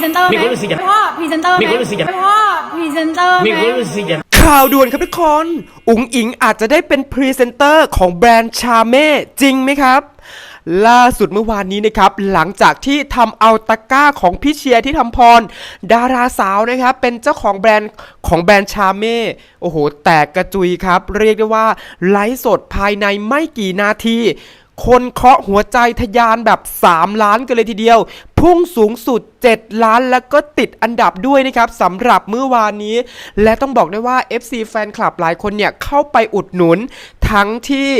เซนเตอร์ไหมมีคนรู้สึกอย่างพ่อพรีเซนเตอร์ไหมมีคนรู้สึกอย่าง พ่อพรีเซนเตอร์ไหม มีคนรู้สึกอย่าง ข่าวด่วนครับทุกคน อุ๋งอิงอาจจะได้เป็นพรีเซนเตอร์ของแบรนด์ชาเม่จริงไหมครับ ล่าสุดเมื่อวานนี้นะครับ หลังจากที่ทำเอาตะกร้าของพี่เชียร์ที่ทำพร ดาราสาวนะครับ เป็นเจ้าของแบรนด์ของแบรนด์ชาเม่โอ้โห แตกกระจุยครับ เรียกได้ว่าไลฟ์สดภายในไม่กี่นาที คนเคาะหัวใจทะยานแบบ 3 ล้านกันเลยทีเดียว พุ่งสูงสุด 7 ล้านแล้วก็ติดอันดับด้วยนะครับสำหรับเมื่อวานนี้ และต้องบอกได้ว่า FC แฟนคลับหลายคนเนี่ย เข้าไปอุดหนุนทั้งที่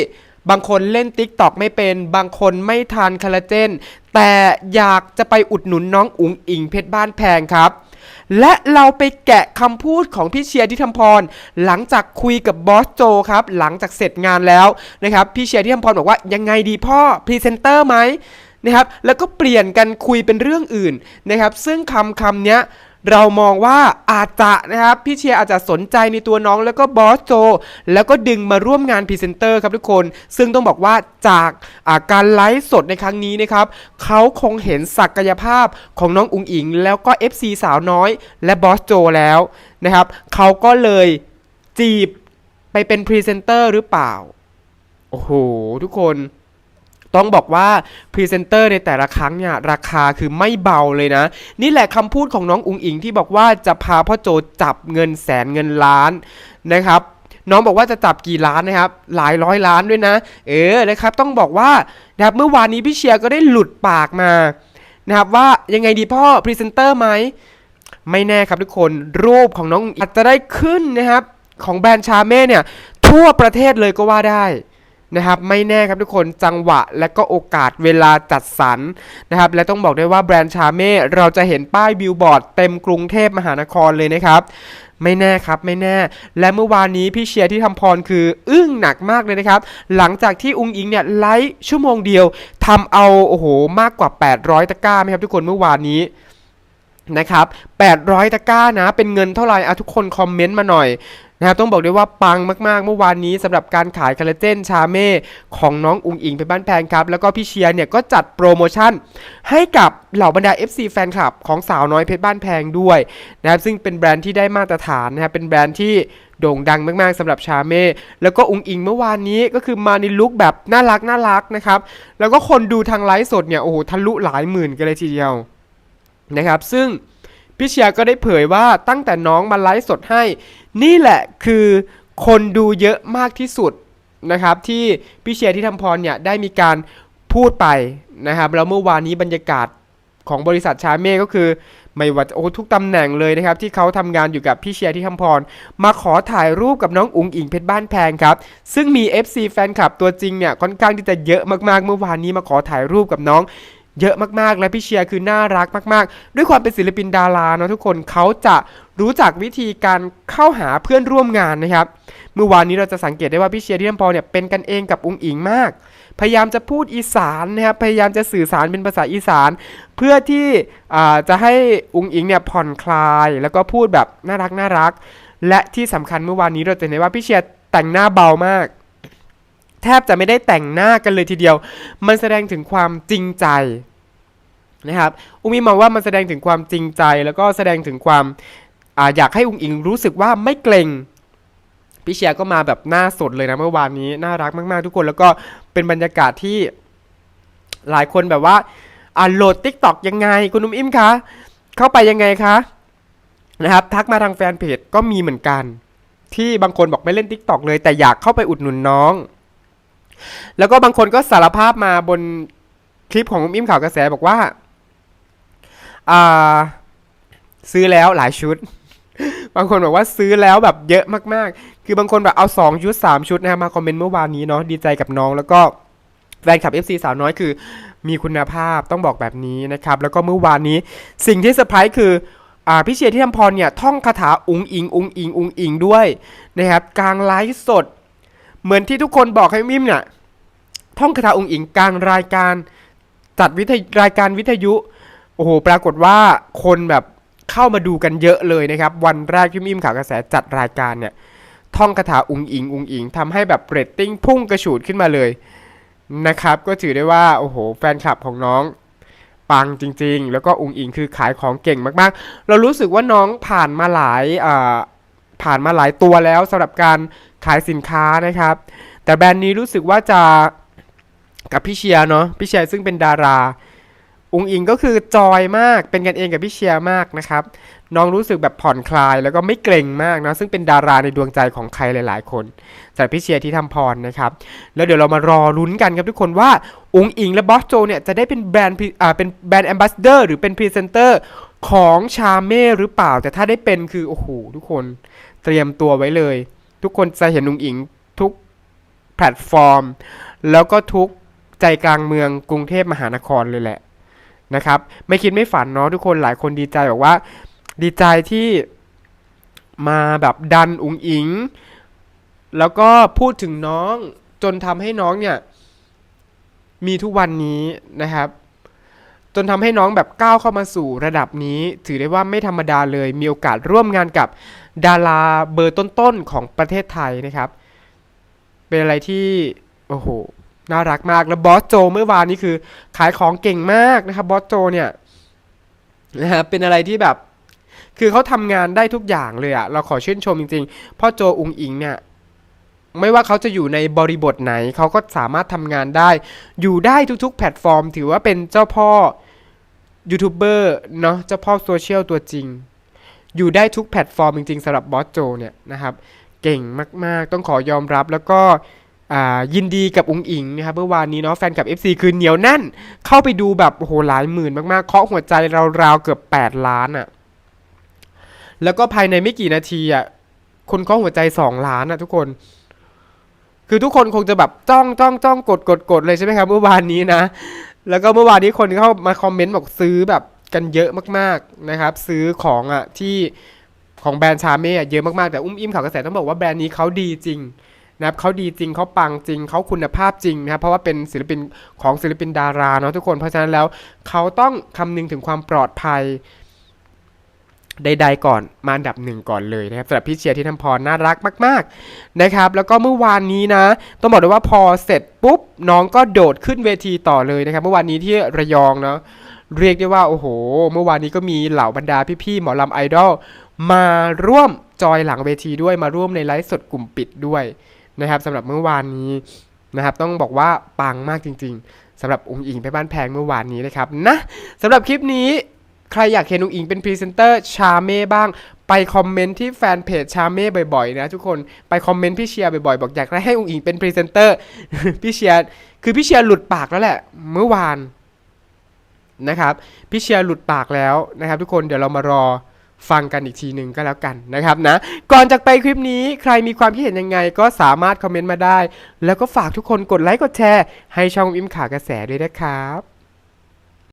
บางคนเล่น Tik t o อกไม่เป็น บางคนไม่ทานคอลลาเจน แต่อยากจะไปอุดหนุนน้องอุ๋งอิงเพชรบ้านแพงครับ และเราไปแกะคำพูดของพี่เชียร์ที่ทำพร หลังจากคุยกับบอสโจครับ หลังจากเสร็จงานแล้วนะครับพี่เชียร์ที่ทำพรบอกว่ายังไงดีพ่อพรีเซนเตอร์ไหมนะครับแล้วก็เปลี่ยนกันคุยเป็นเรื่องอื่นนะครับซึ่งคำคำเนี้ย เรามองว่าอาจจะนะครับพี่เชียร์อาจจะสนใจในตัวน้องแล้วก็บอสโจแล้วก็ดึงมาร่วมงานพรีเซนเตอร์ครับทุกคน ซึ่งต้องบอกว่าจากาการไลฟ์สดในครั้งนี้นะครับเขาคงเห็นศักยภาพของน้องอุ๋งอิง แล้วก็ FC สาวน้อยและบอสโจแล้วนะครับเขาก็เลยจีบไปเป็นพรีเซนเตอร์หรือเปล่า โอ้โห ทุกคน ต้องบอกว่าพรีเซนเตอร์ในแต่ละครั้งเนี่ยราคาคือไม่เบาเลยนะ นี่แหละคำพูดของน้องอุงอิงที่บอกว่าจะพาพ่อโจจับเงินแสนเงินล้านนะครับน้องบอกว่าจะจับกี่ล้านนะครับ หลายร้อยล้านด้วยนะ เออนะครับต้องบอกว่านะครับเมื่อวานนี้พี่เชียร์ก็ได้หลุดปากมานะครับว่ายังไงดีพ่อพรีเซนเตอร์ไหมไม่แน่ครับทุกคนรูปของน้องอุ๋งอิงอาจจะได้ขึ้นนะครับ ของแบรนด์ชาเม่เนี่ย ทั่วประเทศเลยก็ว่าได้ นะครับไม่แน่ครับทุกคนจังหวะและก็โอกาสเวลาจัดสรรนะครับและต้องบอกได้ว่าแบรนด์ชาเม่เราจะเห็นป้ายบิลบอร์ดเต็มกรุงเทพมหานครเลยนะครับไม่แน่ครับไม่แน่ และเมื่อวานนี้พี่เชียร์ที่ทำพรคือ อึ้งหนักมากเลยนะครับ หลังจากที่อุงอิงเนี่ยไลฟ์ชั่วโมงเดียวทำเอาโอ้โหมากกว่า 800 ตะกร้าไหมครับทุกคนเมื่อวานนี้นะครับ800 ตะกร้านะ เป็นเงินเท่าไหร่อะทุกคนคอมเมนต์มาหน่อย นะครับต้องบอกเลยว่าปังมากๆ เมื่อวานนี้สำหรับการขายคอลลาเจนชาเม่ของน้องอุงอิงไปบ้านแพงครับ แล้วก็พี่เชียร์เนี่ยก็จัดโปรโมชั่นให้กับเหล่าบรรดา FC แฟนคลับของสาวน้อยเพชรบ้านแพงด้วยนะครับซึ่งเป็นแบรนด์ที่ได้มาตรฐานนะครับเป็นแบรนด์ที่โด่งดังมากๆสำหรับชาเม่ แล้วก็อุงอิงเมื่อวานนี้ก็คือมาในลุคแบบน่ารักน่ารักนะครับ แล้วก็คนดูทางไลฟ์สดเนี่ยโอ้โหทะลุหลายหมื่นกันเลยทีเดียวนะครับ ซึ่ง พี่เชียก็ได้เผยว่าตั้งแต่น้องมาไลฟ์สดให้ นี่แหละคือคนดูเยอะมากที่สุดนะครับ ที่พี่เชียที่ทำพรเนี่ยได้มีการพูดไปนะครับแล้วเมื่อวานนี้บรรยากาศของบริษัทชาเม่ก็คือ ไม่ว่าโอ้ทุกตำแหน่งเลยนะครับ ที่เขาทำงานอยู่กับพี่เชียร์ที่ทำพร มาขอถ่ายรูปกับน้องอุ๋งอิงเพชรบ้านแพงครับ ซึ่งมี FC แฟนคลับตัวจริงเนี่ย ค่อนข้างที่จะเยอะมากๆเมื่อวานนี้มาขอถ่ายรูปกับน้อง เยอะมากๆ และพี่เชียร์คือน่ารักมาก ๆ ด้วยความเป็นศิลปินดาราเนาะทุกคนเขาจะรู้จักวิธีการเข้าหาเพื่อนร่วมงานนะครับ เมื่อวานนี้เราจะสังเกตได้ว่าพี่เชียร์ที่ทำพอเนี่ยเป็นกันเองกับอุงอิงมาก พยายามจะพูดอีสานนะครับ พยายามจะสื่อสารเป็นภาษาอีสาน เพื่อที่จะให้อุงอิงเนี่ยผ่อนคลาย แล้วก็พูดแบบน่ารักน่ารัก และที่สำคัญเมื่อวานนี้เราจะเห็นได้ว่าพี่เชียร์แต่งหน้าเบามาก แทบจะไม่ได้แต่งหน้ากันเลยทีเดียว มันแสดงถึงความจริงใจนะครับอุ้งอิงมองว่ามันแสดงถึงความจริงใจ แล้วก็แสดงถึงความอาอยากให้อุ้งอิงรู้สึกว่าไม่เกรงพี่เชียร์ก็มาแบบหน้าสดเลยนะเมื่อวานนี้น่ารักมากๆทุกคนแล้วก็เป็นบรรยากาศที่หลายคนแบบว่าอ่าโหลด t ิ k t o k ยังไง คุณนุ่มอิ่มคะเข้าไปยังไงคะนะครับทักมาทางแฟนเพจก็มีเหมือนกัน ที่บางคนบอกไม่เล่น t ิ k t o k เลยแต่อยากเข้าไปอุดหนุนน้อง แล้วก็บางคนก็สารภาพมาบนคลิปของมอิ่มข่าวกระแสบอกว่าอ่าซื้อแล้วหลายชุด บางคนบอกว่าซื้อแล้วแบบเยอะมากๆ คือบางคนแบบเอา 2 ชุด 3 ชุดนะมาคอมเมนต์เมื่อวานนี้เนาะดีใจกับน้องแล้วก็แฟนคลับ FC สาวน้อยคือมีคุณภาพต้องบอกแบบนี้นะครับ แล้วก็เมื่อวานนี้สิ่งที่เซอร์ไพรส์คืออพี่เชียร์ที่ทำพรเนี่ยท่องคาถาอุงอิงอุงอิงอุงอิงด้วยนะครับกลางไลฟ์สด เหมือนที่ทุกคนบอกให้มิมเนี่ยท่องคาถาอุงอิงกลางรายการจัดวิทยรายการวิทยุ โอ้โห ปรากฏว่าคนแบบเข้ามาดูกันเยอะเลยนะครับ วันแรกที่มิมข่าวกระแสจัดรายการเนี่ย ท่องคาถาอุงอิงอุงอิงทำให้แบบเรตติ้งพุ่งกระฉูดขึ้นมาเลยนะครับ ก็ถือได้ว่า โอ้โห แฟนคลับของน้อง ปังจริง ๆ แล้วก็อุงอิงคือขายของเก่งมากๆ เรารู้สึกว่าน้องผ่านมาหลายผ่านมาหลายตัวแล้วสำหรับการ ขายสินค้านะครับ แต่แบรนด์นี้รู้สึกว่าจะกับพี่เชียร์เนาะพี่เชียร์ซึ่งเป็นดาราอุงอิงก็คือจอยมากเป็นกันเองกับพี่เชียร์มากนะครับ น้องรู้สึกแบบผ่อนคลายแล้วก็ไม่เกรงมากนะซึ่งเป็นดาราในดวงใจของใครหลาย ๆ คนจากพี่เชียร์ที่ทำพรนะครับ แล้วเดี๋ยวเรามารอลุ้นกันครับทุกคนว่าอุงอิงและบอสโจเนี่ยจะได้เป็นแบรนด์อ่าเป็นแบรนด์แอมบาสเดอร์หรือเป็นพรีเซนเตอร์ของชาเม่หรือเปล่า แต่ถ้าได้เป็นคือโอ้โหทุกคนเตรียมตัวไว้เลย ทุกคนจะเห็นอุงอิงทุกแพลตฟอร์ม แล้วก็ทุกใจกลางเมืองกรุงเทพมหานครเลยแหละนะครับ ไม่คิดไม่ฝันเนาะทุกคนหลายคนดีใจบอกว่า ดีใจที่มาแบบดันอุงอิง แล้วก็พูดถึงน้องจนทำให้น้องเนี่ย มีทุกวันนี้นะครับ จนทำให้น้องแบบก้าวเข้ามาสู่ระดับนี้ ถือได้ว่าไม่ธรรมดาเลยมีโอกาสร่วมงานกับดาราเบอร์ต้นๆของประเทศไทยนะครับ เป็นอะไรที่โอ้โหน่ารักมากแล้วบอสโจเมื่อวานนี้คือ ขายของเก่งมากนะครับบอสโจเนี่ยนะครับเป็นอะไรที่แบบ คือเขาทำงานได้ทุกอย่างเลยอะเราขอชื่นชมจริงๆพ่อโจอุงอิงเนี่ย ไม่ว่าเขาจะอยู่ในบริบทไหน เขาก็สามารถทำงานได้ อยู่ได้ทุกๆ แพลตฟอร์ม ถือว่าเป็นเจ้าพ่อยูทูบเบอร์เนาะเจ้าพ่อโซเชียลตัวจริง อยู่ได้ทุกแพลตฟอร์มจริงๆสำหรับบอสโจเนี่ยนะครับ เก่งมากๆ ต้องขอยอมรับแล้วก็อ่ายินดีกับอุงอิงนะครับเมื่อวานนี้เนาะแฟนกับ FC คือเหนียวแน่น เข้าไปดูแบบโอ้โหหลายหมื่นมากๆเคาะหัวใจราวๆเกือบ 8 ล้านอะ่ะแล้วก็ภายในไม่กี่นาทีอะ่ะคนเคาะหัวใจ 2 ล้านอะ่ะทุกคน คือทุกคนคงจะแบบจ้องจ้องจ้องกดกดกดเลยใช่ไหมครับเมื่อวานนี้นะ แล้วก็เมื่อวานนี้คนเข้ามาคอมเมนต์บอกซื้อแบบกันเยอะมากๆนะครับ ซื้อของอะที่ของแบรนด์ชาเม่อะเยอะมากๆ แต่อุ้มอิ่มข่าวกระแสต้องบอกว่าแบรนด์นี้เขาดีจริงนะครับเขาดีจริงเขาปังจริงเขาคุณภาพจริงนะครับเพราะว่าเป็นศิลปินของศิลปินดาราเนาะทุกคนเพราะฉะนั้นแล้วเขาต้องคำนึงถึงความปลอดภัย ใดๆก่อนมาอันดับหนึ่งก่อนเลยนะครับสำหรับพี่เชียร์ที่ทำพรน่ารักมาก ๆนะครับ แล้วก็เมื่อวานนี้นะ ต้องบอกเลยว่าพอเสร็จปุ๊บน้องก็โดดขึ้นเวทีต่อเลยนะครับ เมื่อวานนี้ที่ระยองเนาะเรียกได้ว่าโอ้โห เมื่อวานนี้ก็มีเหล่าบรรดาพี่ๆหมอลำไอดอลมาร่วมจอยหลังเวทีด้วยมาร่วมในไลฟ์สดกลุ่มปิดด้วยนะครับสำหรับเมื่อวานนี้นะครับต้องบอกว่าปังมากจริง ๆสำหรับองค์อิงไปบ้านแพงเมื่อวานนี้นะครับนะสำหรับคลิปนี้ ใครอยากเห็นองค์อิงเป็นพรีเซนเตอร์ชาเม่บ้าง ไปคอมเมนต์ที่แฟนเพจชาเม่บ่อยๆนะทุกคนไปคอมเมนต์พี่เชียร์บ่อยๆบอกอยากให้องค์อิงเป็นพรีเซนเตอร์พี่เชียร์คือพี่เชียร์หลุดปากแล้วแหละ เมื่อวานนะครับพี่เชียร์หลุดปากแล้วนะครับ ทุกคนเดี๋ยวเรามารอฟังกันอีกทีหนึ่งก็แล้วกันนะครับนะ ก่อนจากไปคลิปนี้ใครมีความคิดเห็นยังไงก็สามารถคอมเมนต์มาได้ แล้วก็ฝากทุกคนกดไลค์กดแชร์ให้ช่องอิมขากระแสด้วยนะครับ